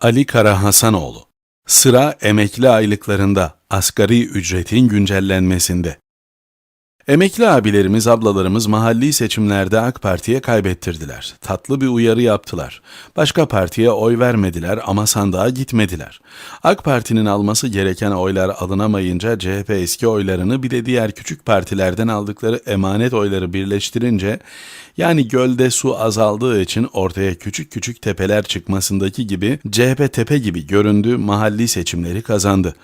Ali Kara Hasanoğlu Sıra emekli aylıklarında asgari ücretin güncellenmesinde. Emekli abilerimiz, ablalarımız mahalli seçimlerde AK Parti'ye kaybettirdiler. Tatlı bir uyarı yaptılar. Başka partiye oy vermediler ama sandığa gitmediler. AK Parti'nin alması gereken oylar alınamayınca CHP eski oylarını bir de diğer küçük partilerden aldıkları emanet oyları birleştirince yani gölde su azaldığı için ortaya küçük küçük tepeler çıkmasındaki gibi CHP tepe gibi göründü, mahalli seçimleri kazandı.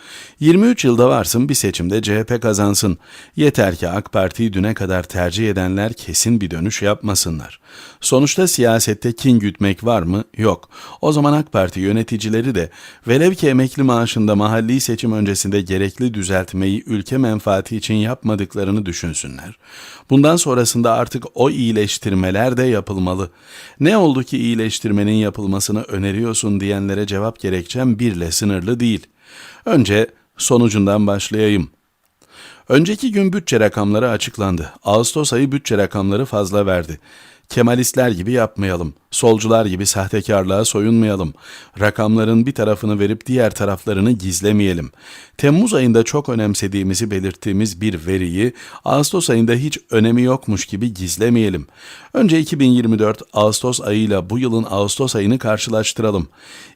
23 yılda varsın bir seçimde CHP kazansın. Yeter ki AK Parti'yi düne kadar tercih edenler kesin bir dönüş yapmasınlar. Sonuçta siyasette kin gütmek var mı? Yok. O zaman AK Parti yöneticileri de velev ki emekli maaşında mahalli seçim öncesinde gerekli düzeltmeyi ülke menfaati için yapmadıklarını düşünsünler. Bundan sonrasında artık o iyileştirmeler de yapılmalı. Ne oldu ki iyileştirmenin yapılmasını öneriyorsun diyenlere cevap gerekçem birle sınırlı değil. Önce sonucundan başlayayım. Önceki gün bütçe rakamları açıklandı. Ağustos ayı bütçe rakamları fazla verdi. Kemalistler gibi yapmayalım. Solcular gibi sahtekarlığa soyunmayalım. Rakamların bir tarafını verip diğer taraflarını gizlemeyelim. Temmuz ayında çok önemsediğimizi belirttiğimiz bir veriyi Ağustos ayında hiç önemi yokmuş gibi gizlemeyelim. Önce 2024 Ağustos ayıyla bu yılın Ağustos ayını karşılaştıralım.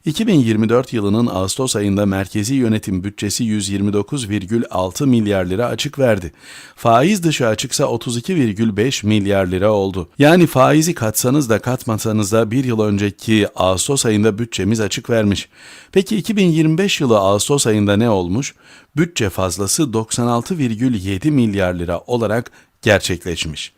2024 yılının Ağustos ayında merkezi yönetim bütçesi 129,6 milyar lira açık verdi. Faiz dışı açıksa 32,5 milyar lira oldu. Yani faizi katsanız da katmasanız da bir yıl önceki Ağustos ayında bütçemiz açık vermiş. Peki 2025 yılı Ağustos ayında ne olmuş? Bütçe fazlası 96,7 milyar lira olarak gerçekleşmiş.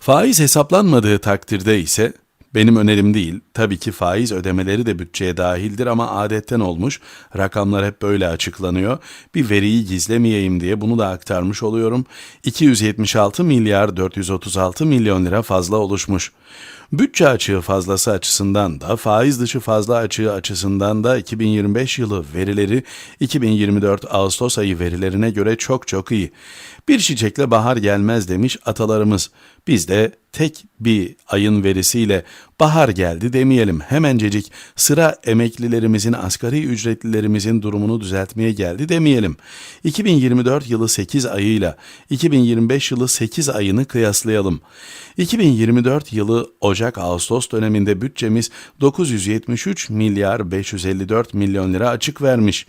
Faiz hesaplanmadığı takdirde ise benim önerim değil. Tabii ki faiz ödemeleri de bütçeye dahildir ama adetten olmuş. Rakamlar hep böyle açıklanıyor. Bir veriyi gizlemeyeyim diye bunu da aktarmış oluyorum. 276 milyar 436 milyon lira fazla oluşmuş. Bütçe açığı fazlası açısından da faiz dışı fazla açığı açısından da 2025 yılı verileri 2024 Ağustos ayı verilerine göre çok çok iyi. Bir çiçekle bahar gelmez demiş atalarımız. Biz de tek bir ayın verisiyle bahar geldi demeyelim. Hemencecik sıra emeklilerimizin, asgari ücretlilerimizin durumunu düzeltmeye geldi demeyelim. 2024 yılı 8 ayıyla 2025 yılı 8 ayını kıyaslayalım. 2024 yılı Ocak-Ağustos döneminde bütçemiz 973 milyar 554 milyon lira açık vermiş.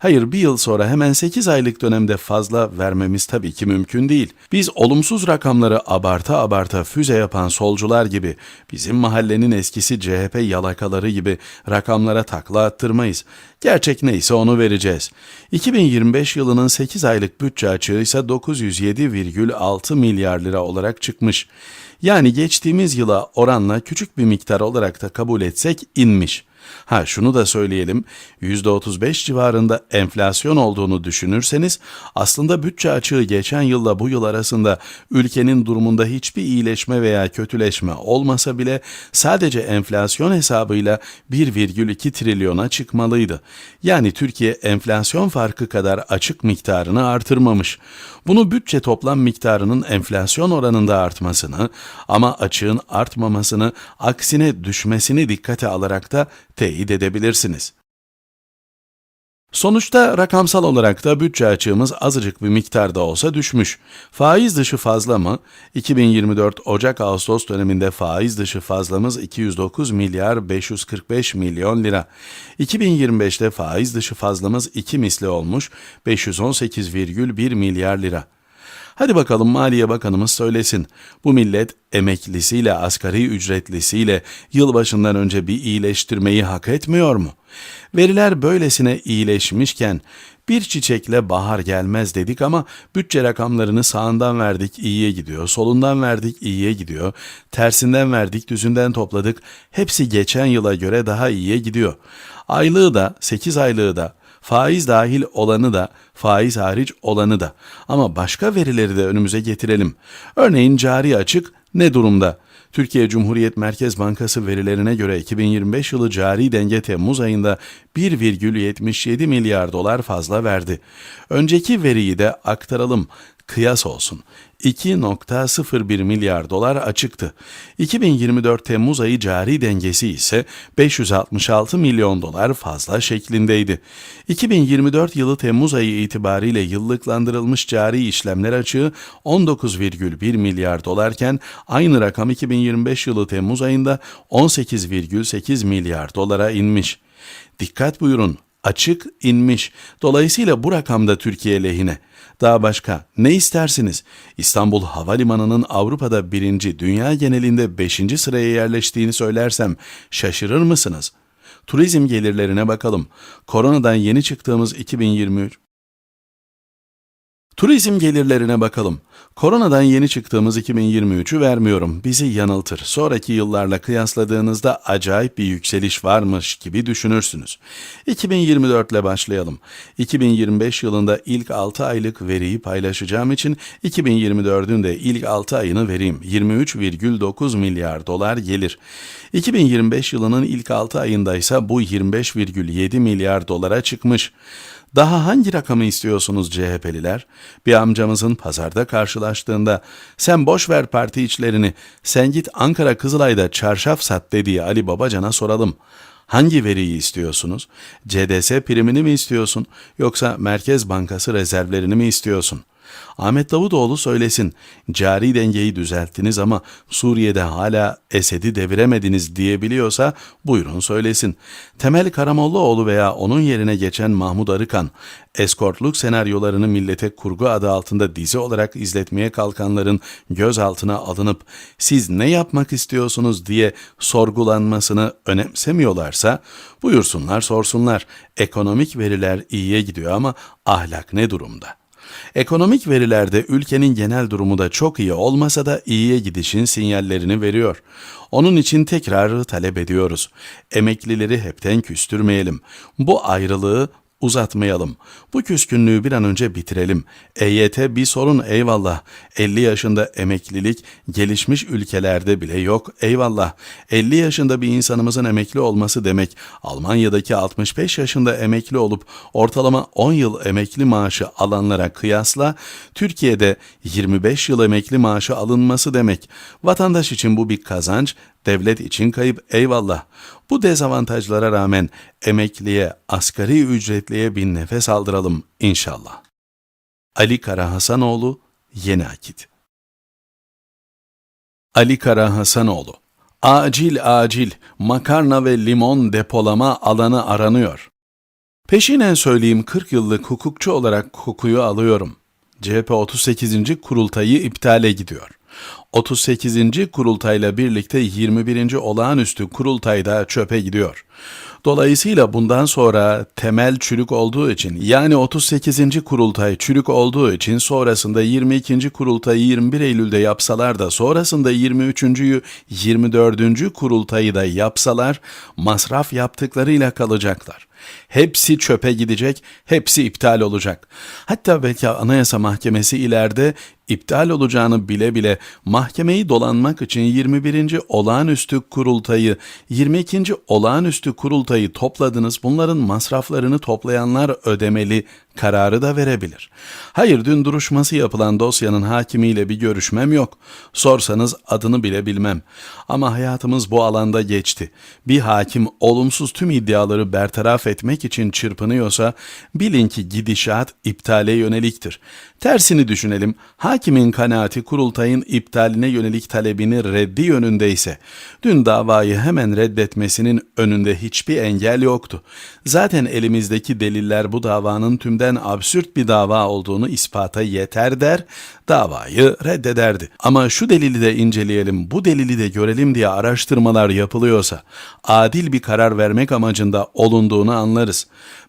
Hayır bir yıl sonra hemen 8 aylık dönemde fazla vermemiz tabii ki mümkün değil. Biz olumsuz rakamları abarta abarta füze yapan solcular gibi, bizim mahallenin eskisi CHP yalakaları gibi rakamlara takla attırmayız. Gerçek neyse onu vereceğiz. 2025 yılının 8 aylık bütçe açığı ise 907,6 milyar lira olarak çıkmış. Yani geçtiğimiz yıla oranla küçük bir miktar olarak da kabul etsek inmiş. Ha şunu da söyleyelim, %35 civarında enflasyon olduğunu düşünürseniz aslında bütçe açığı geçen yılla bu yıl arasında ülkenin durumunda hiçbir iyileşme veya kötüleşme olmasa bile sadece enflasyon hesabıyla 1,2 trilyona çıkmalıydı. Yani Türkiye enflasyon farkı kadar açık miktarını artırmamış. Bunu bütçe toplam miktarının enflasyon oranında artmasını ama açığın artmamasını aksine düşmesini dikkate alarak da teyit edebilirsiniz. Sonuçta rakamsal olarak da bütçe açığımız azıcık bir miktarda olsa düşmüş. Faiz dışı fazla mı? 2024 Ocak-Ağustos döneminde faiz dışı fazlamız 209 milyar 545 milyon lira. 2025'te faiz dışı fazlamız 2 misli olmuş 518,1 milyar lira. Hadi bakalım Maliye Bakanımız söylesin. Bu millet emeklisiyle, asgari ücretlisiyle yılbaşından önce bir iyileştirmeyi hak etmiyor mu? Veriler böylesine iyileşmişken bir çiçekle bahar gelmez dedik ama bütçe rakamlarını sağından verdik iyiye gidiyor, solundan verdik iyiye gidiyor, tersinden verdik düzünden topladık hepsi geçen yıla göre daha iyiye gidiyor. Aylığı da 8 aylığı da faiz dahil olanı da, faiz hariç olanı da. Ama başka verileri de önümüze getirelim. Örneğin cari açık ne durumda? Türkiye Cumhuriyet Merkez Bankası verilerine göre 2025 yılı cari denge Temmuz ayında 1,77 milyar dolar fazla verdi. Önceki veriyi de aktaralım. Kıyas olsun. 2.01 milyar dolar açıktı. 2024 Temmuz ayı cari dengesi ise 566 milyon dolar fazla şeklindeydi. 2024 yılı Temmuz ayı itibariyle yıllıklandırılmış cari işlemler açığı 19,1 milyar dolarken aynı rakam 2025 yılı Temmuz ayında 18,8 milyar dolara inmiş. Dikkat buyurun açık inmiş. Dolayısıyla bu rakamda Türkiye lehine. Daha başka ne istersiniz? İstanbul Havalimanı'nın Avrupa'da birinci, dünya genelinde beşinci sıraya yerleştiğini söylersem şaşırır mısınız? Turizm gelirlerine bakalım. Koronadan yeni çıktığımız 2023 Turizm gelirlerine bakalım. Koronadan yeni çıktığımız 2023'ü vermiyorum. Bizi yanıltır. Sonraki yıllarla kıyasladığınızda acayip bir yükseliş varmış gibi düşünürsünüz. 2024 ile başlayalım. 2025 yılında ilk 6 aylık veriyi paylaşacağım için 2024'ün de ilk 6 ayını vereyim. 23,9 milyar dolar gelir. 2025 yılının ilk 6 ayında ise bu 25,7 milyar dolara çıkmış. Daha hangi rakamı istiyorsunuz CHP'liler? Bir amcamızın pazarda karşılaştığında sen boş ver parti içlerini, sen git Ankara Kızılay'da çarşaf sat dediği Ali Babacan'a soralım. Hangi veriyi istiyorsunuz? CDS primini mi istiyorsun yoksa Merkez Bankası rezervlerini mi istiyorsun? Ahmet Davutoğlu söylesin. Cari dengeyi düzelttiniz ama Suriye'de hala Esed'i deviremediniz diyebiliyorsa buyurun söylesin. Temel Karamollaoğlu veya onun yerine geçen Mahmut Arıkan, eskortluk senaryolarını millete kurgu adı altında dizi olarak izletmeye kalkanların gözaltına alınıp siz ne yapmak istiyorsunuz diye sorgulanmasını önemsemiyorlarsa buyursunlar sorsunlar. Ekonomik veriler iyiye gidiyor ama ahlak ne durumda? Ekonomik verilerde ülkenin genel durumu da çok iyi olmasa da iyiye gidişin sinyallerini veriyor. Onun için tekrar talep ediyoruz. Emeklileri hepten küstürmeyelim. Bu ayrılığı uzatmayalım. Bu küskünlüğü bir an önce bitirelim. EYT bir sorun eyvallah. 50 yaşında emeklilik gelişmiş ülkelerde bile yok eyvallah. 50 yaşında bir insanımızın emekli olması demek Almanya'daki 65 yaşında emekli olup ortalama 10 yıl emekli maaşı alanlara kıyasla Türkiye'de 25 yıl emekli maaşı alınması demek. Vatandaş için bu bir kazanç, devlet için kayıp eyvallah. Bu dezavantajlara rağmen emekliye, asgari ücretliye bir nefes aldıralım inşallah. Ali Kara Hasanoğlu, Yeni Akit Ali Kara Hasanoğlu Acil acil makarna ve limon depolama alanı aranıyor. Peşinen söyleyeyim 40 yıllık hukukçu olarak kokuyu alıyorum. CHP 38. kurultayı iptale gidiyor. 38. kurultayla birlikte 21. olağanüstü kurultayda çöpe gidiyor. Dolayısıyla bundan sonra temel çürük olduğu için yani 38. kurultay çürük olduğu için sonrasında 22. kurultayı 21 Eylül'de yapsalar da sonrasında 23. 24. kurultayı da yapsalar masraf yaptıklarıyla kalacaklar. Hepsi çöpe gidecek, hepsi iptal olacak. Hatta belki Anayasa Mahkemesi ileride iptal olacağını bile bile mahkemeyi dolanmak için 21. olağanüstü kurultayı, 22. olağanüstü kurultayı topladınız. Bunların masraflarını toplayanlar ödemeli kararı da verebilir. Hayır dün duruşması yapılan dosyanın hakimiyle bir görüşmem yok. Sorsanız adını bile bilmem. Ama hayatımız bu alanda geçti. Bir hakim olumsuz tüm iddiaları bertaraf etmek için çırpınıyorsa bilin ki gidişat iptale yöneliktir. Tersini düşünelim. Hakimin kanaati kurultayın iptaline yönelik talebini reddi yönündeyse, dün davayı hemen reddetmesinin önünde hiçbir engel yoktu. Zaten elimizdeki deliller bu davanın tümden absürt bir dava olduğunu ispata yeter der, davayı reddederdi. Ama şu delili de inceleyelim, bu delili de görelim diye araştırmalar yapılıyorsa, adil bir karar vermek amacında olunduğunu anlarız.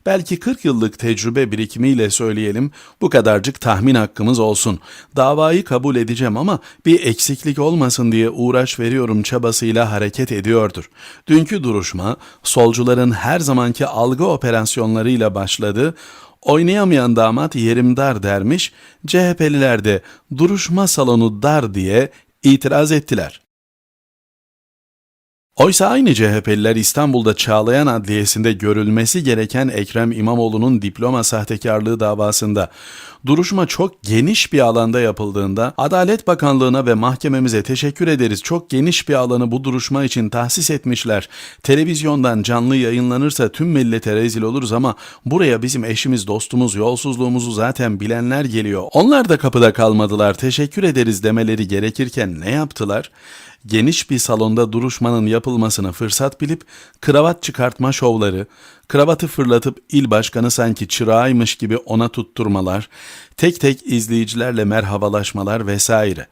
Belki 40 yıllık tecrübe birikimiyle söyleyelim, bu kadarcık tahmin hakkımız olsun. Davayı kabul edeceğim ama bir eksiklik olmasın diye uğraş veriyorum çabasıyla hareket ediyordur. Dünkü duruşma, solcuların her zamanki algı operasyonlarıyla başladı, Oynayamayan damat yerim dar dermiş, CHP'liler de duruşma salonu dar diye itiraz ettiler. Oysa aynı CHP'liler İstanbul'da Çağlayan Adliyesi'nde görülmesi gereken Ekrem İmamoğlu'nun diploma sahtekarlığı davasında duruşma çok geniş bir alanda yapıldığında Adalet Bakanlığı'na ve mahkememize teşekkür ederiz. Çok geniş bir alanı bu duruşma için tahsis etmişler. Televizyondan canlı yayınlanırsa tüm millete rezil oluruz ama buraya bizim eşimiz, dostumuz, yolsuzluğumuzu zaten bilenler geliyor. Onlar da kapıda kalmadılar. Teşekkür ederiz demeleri gerekirken ne yaptılar? Geniş bir salonda duruşmanın yapılmasını fırsat bilip kravat çıkartma şovları, kravatı fırlatıp il başkanı sanki çırağıymış gibi ona tutturmalar, tek tek izleyicilerle merhabalaşmalar vesaire.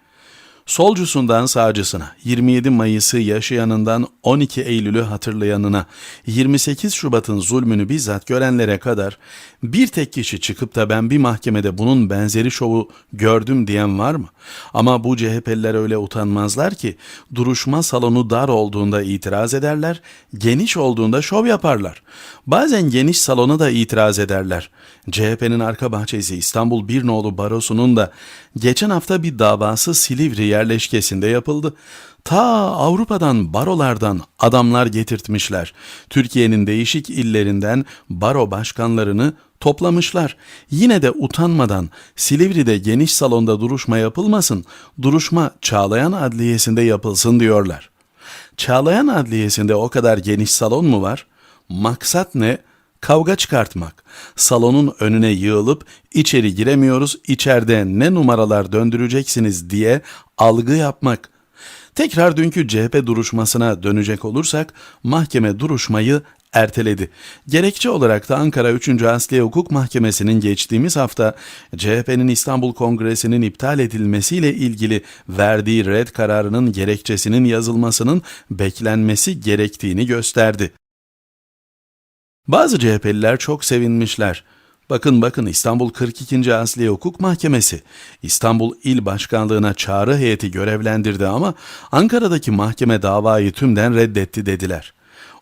Solcusundan sağcısına, 27 Mayıs'ı yaşayanından 12 Eylül'ü hatırlayanına, 28 Şubat'ın zulmünü bizzat görenlere kadar bir tek kişi çıkıp da ben bir mahkemede bunun benzeri şovu gördüm diyen var mı? Ama bu CHP'liler öyle utanmazlar ki duruşma salonu dar olduğunda itiraz ederler, geniş olduğunda şov yaparlar. Bazen geniş salona da itiraz ederler. CHP'nin arka bahçesi İstanbul Bir Nolu Barosu'nun da geçen hafta bir davası Silivri yerleşkesinde yapıldı. Ta Avrupa'dan barolardan adamlar getirtmişler. Türkiye'nin değişik illerinden baro başkanlarını toplamışlar. Yine de utanmadan Silivri'de geniş salonda duruşma yapılmasın, duruşma Çağlayan Adliyesi'nde yapılsın diyorlar. Çağlayan Adliyesi'nde o kadar geniş salon mu var? Maksat ne? Kavga çıkartmak. Salonun önüne yığılıp içeri giremiyoruz, içeride ne numaralar döndüreceksiniz diye algı yapmak. Tekrar dünkü CHP duruşmasına dönecek olursak mahkeme duruşmayı erteledi. Gerekçe olarak da Ankara 3. Asliye Hukuk Mahkemesi'nin geçtiğimiz hafta CHP'nin İstanbul Kongresi'nin iptal edilmesiyle ilgili verdiği red kararının gerekçesinin yazılmasının beklenmesi gerektiğini gösterdi. Bazı CHP'liler çok sevinmişler. Bakın bakın İstanbul 42. Asliye Hukuk Mahkemesi İstanbul İl Başkanlığına çağrı heyeti görevlendirdi ama Ankara'daki mahkeme davayı tümden reddetti dediler.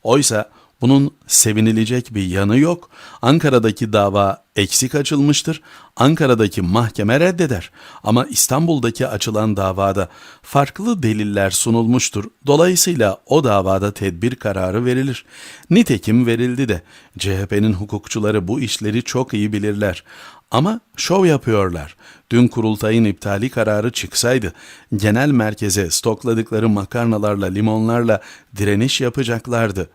Oysa bunun sevinilecek bir yanı yok. Ankara'daki dava eksik açılmıştır. Ankara'daki mahkeme reddeder. Ama İstanbul'daki açılan davada farklı deliller sunulmuştur. Dolayısıyla o davada tedbir kararı verilir. Nitekim verildi de. CHP'nin hukukçuları bu işleri çok iyi bilirler. Ama şov yapıyorlar. Dün kurultayın iptali kararı çıksaydı genel merkeze stokladıkları makarnalarla limonlarla direniş yapacaklardı.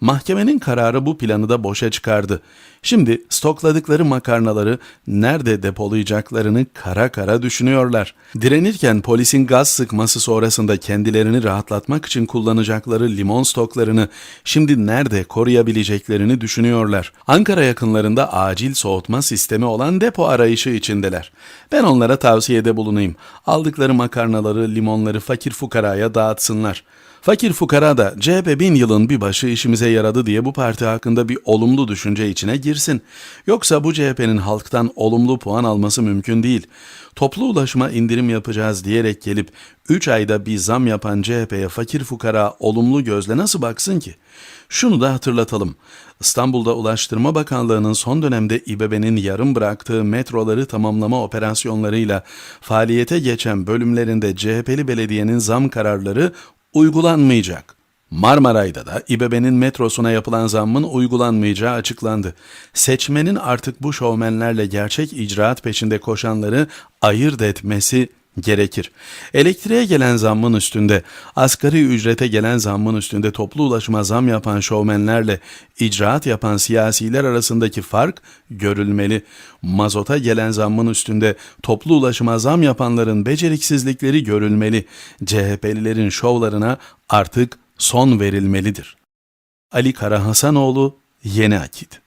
Mahkemenin kararı bu planı da boşa çıkardı. Şimdi stokladıkları makarnaları nerede depolayacaklarını kara kara düşünüyorlar. Direnirken polisin gaz sıkması sonrasında kendilerini rahatlatmak için kullanacakları limon stoklarını şimdi nerede koruyabileceklerini düşünüyorlar. Ankara yakınlarında acil soğutma sistemi olan depo arayışı içindeler. Ben onlara tavsiyede bulunayım. Aldıkları makarnaları, limonları fakir fukaraya dağıtsınlar. Fakir fukara da CHP bin yılın bir başı işimize yaradı diye bu parti hakkında bir olumlu düşünce içine girsin. Yoksa bu CHP'nin halktan olumlu puan alması mümkün değil. Toplu ulaşıma indirim yapacağız diyerek gelip 3 ayda bir zam yapan CHP'ye fakir fukara olumlu gözle nasıl baksın ki? Şunu da hatırlatalım. İstanbul'da Ulaştırma Bakanlığı'nın son dönemde İBB'nin yarım bıraktığı metroları tamamlama operasyonlarıyla faaliyete geçen bölümlerinde CHP'li belediyenin zam kararları uygulanmayacak. Marmaray'da da İBB'nin metrosuna yapılan zammın uygulanmayacağı açıklandı. Seçmenin artık bu şovmenlerle gerçek icraat peşinde koşanları ayırt etmesi gerekir. Elektriğe gelen zammın üstünde, asgari ücrete gelen zammın üstünde toplu ulaşıma zam yapan şovmenlerle icraat yapan siyasiler arasındaki fark görülmeli. Mazota gelen zammın üstünde toplu ulaşıma zam yapanların beceriksizlikleri görülmeli. CHP'lilerin şovlarına artık son verilmelidir. Ali Karahasanoğlu Yeni Akit